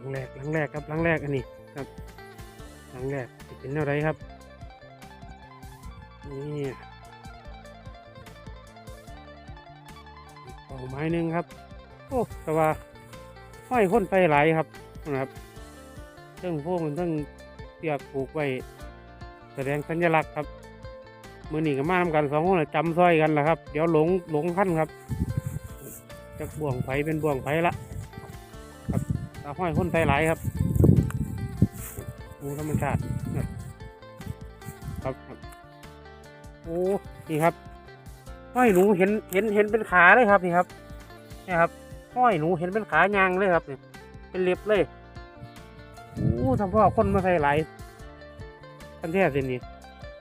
ลังแรกหลังแรกครับหลังแรกอันนี้ครับหลังแรกเป็นอะไรครับนี่อีกเป่าไม้หนึ่งครับ โอ้แต่ว่าห้อยคนไปหลายครับนะครับเรื่องพวกมันต้องเสียบผูกไว้แสดงสัญลักษณ์ครับมือหนีกับมาทำกันสองคนน่ะจำซอยกันแหละครับ เดี๋ยวหลงหลงขั้นครับจากบ่วงไฟเป็นบ่วงไฟละาห้อยคนไปหลายครับดูธรรมชาติครับครับครับโอ้นี่ครับห้อยหนูเห็นเห็นเห็นเป็นขาเลยครับนี่ครับนี่ครับห้อยหนูเห็นเป็นขายางเลยครับนี่เป็นเล็บเลยโอ้ทำพ่อคนมาใส่ไหลทันแท้สินี่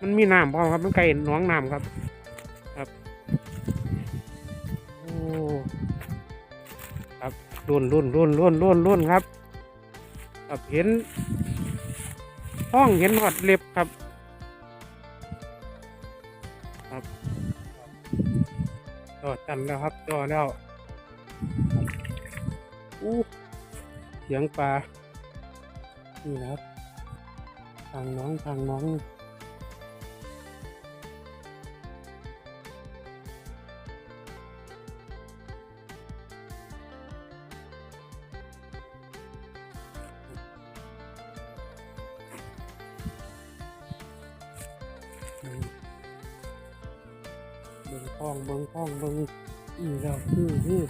มันมีน้ำพร้อมครับมันไก่หนองน้ำครับ ครับโอ้ รุ่นรุ่นรุ่นรุ่นรุ่นรุ่นครับครับเห็นห้องเห็นหอดเล็บครับครับจอจันแล้วครับจอแล้วอู้เสียงปลานี่นะครับทางน้องทางน้อง งคล้องเบิ่งคล้องเบิ่งอือแล้วอืออือ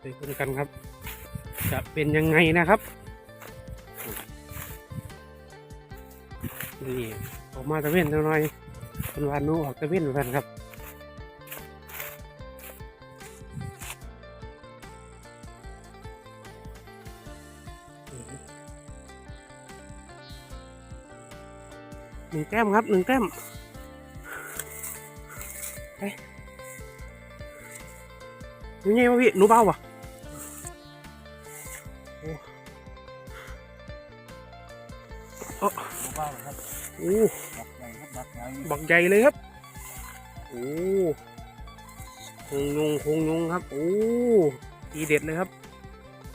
ไปคุยกันครับ จะเป็นยังไงนะครับ นี่ออกมาตะเวนหน่อยเป็นวันนู้ออกตะเวนเหมือนกันครับ หนึ่งแต้มครับหนึ่งแต้มไปยังไงวะพี่หนูเบาปะโอ้โอ้บ้าครับโอ้บักใหญ่ครับบักใหญ่บักใหญ่เลยครับ โอ้คงยงคงยงครับ โอ้ทีเด็ดเลยครับ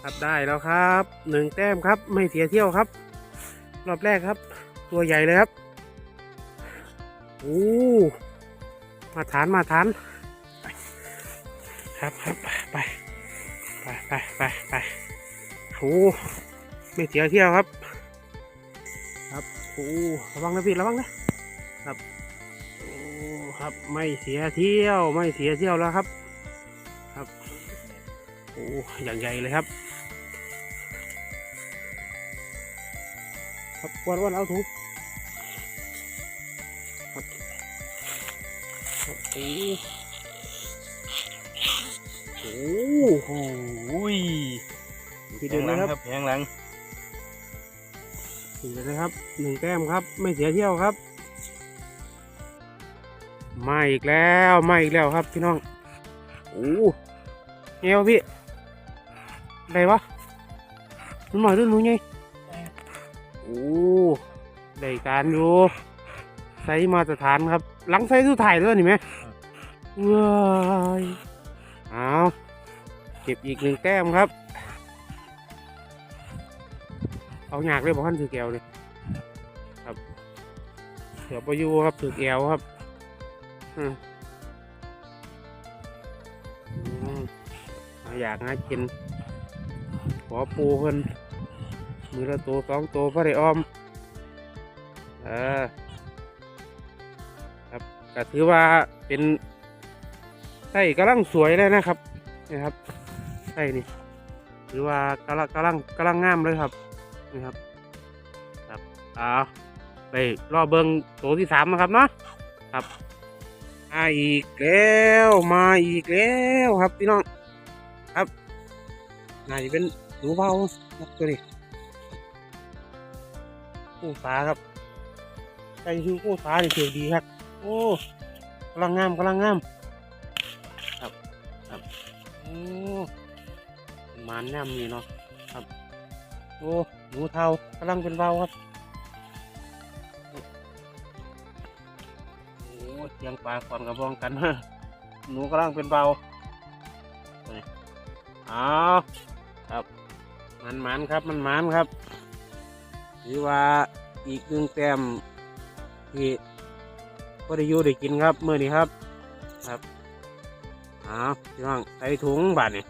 ครับได้แล้วครับ หนึ่งแต้มครับ ไม่เสียเที่ยวครับ รอบแรกครับ ตัวใหญ่เลยครับ โอ้มาฐานมาฐานครับครับไปไปไปไปไปโอ้ไม่เสียเที่ยวครับ ครับโอ้ระวังนะพี่ระวังนะครับโอ้ครับไม่เสียเที่ยวไม่เสียเที่ยวแล้วครับ ครับโอ้อย่างใหญ่เลยครับ ครับวันวันเอาถุง โอ้โอ้โหอุ้ยทีเดียวนะครับแพงหลังถึงเลยนะครับหนึ่งแต้มครับ ไม่เสียเที่ยวครับมาอีกแล้วมาอีกแล้วครับพี่น้องโอ้เงี้ยวพี่อะไรวะหนูหน่อยด้วยหนูไงโอ้ได้การอยู่ ซส์มาตรฐานครับ หลังไซส์สุดท้ายด้วยนี่ไหมว้ายเอาเก็บอีกหนึ่งแต้มครับ เอาหยากเลยบอกท่านถือแก้วเลยครับเสือประยูครับถือแก้วครับอืออยากหากิน ขอปูเพิ่นมือละตัวสองตัวพระได้ออม เออ ก็ถือว่าเป็นไส้กำลังสวยเลยนะครับนี่ครับไส้นี่ถือว่ากำลังกำลังกำลังงามเลยครับนี่ครับครับเอาไปรอเบิงตัวที่สามนะครับเนาะครับมาอีกแล้วมาอีกแล้วครับพี่น้องครับน่าจะเป็นหนูเบาครับตัวนี้กู้ฟ้าครับใจคือกู้ฟ้านี่เสียดีครับ โอ้กำลังงามกำลังงามครับครับโอ้มันแนมนี่เนาะครับ โอ้หนูเทากำลังเป็นเบาครับโอ้เสียงปลาความกระบองกันหนูกำลังเป็นเบานี่เอาครับมันมันๆครับมันมันๆครับ หรือว่าอีกหนึ่งแต้มที่ ก็ได้อยู่ได้กินครับเมื่อนี้ครับ ครับอ้าพี่น้องใส่ถุงบาทนี่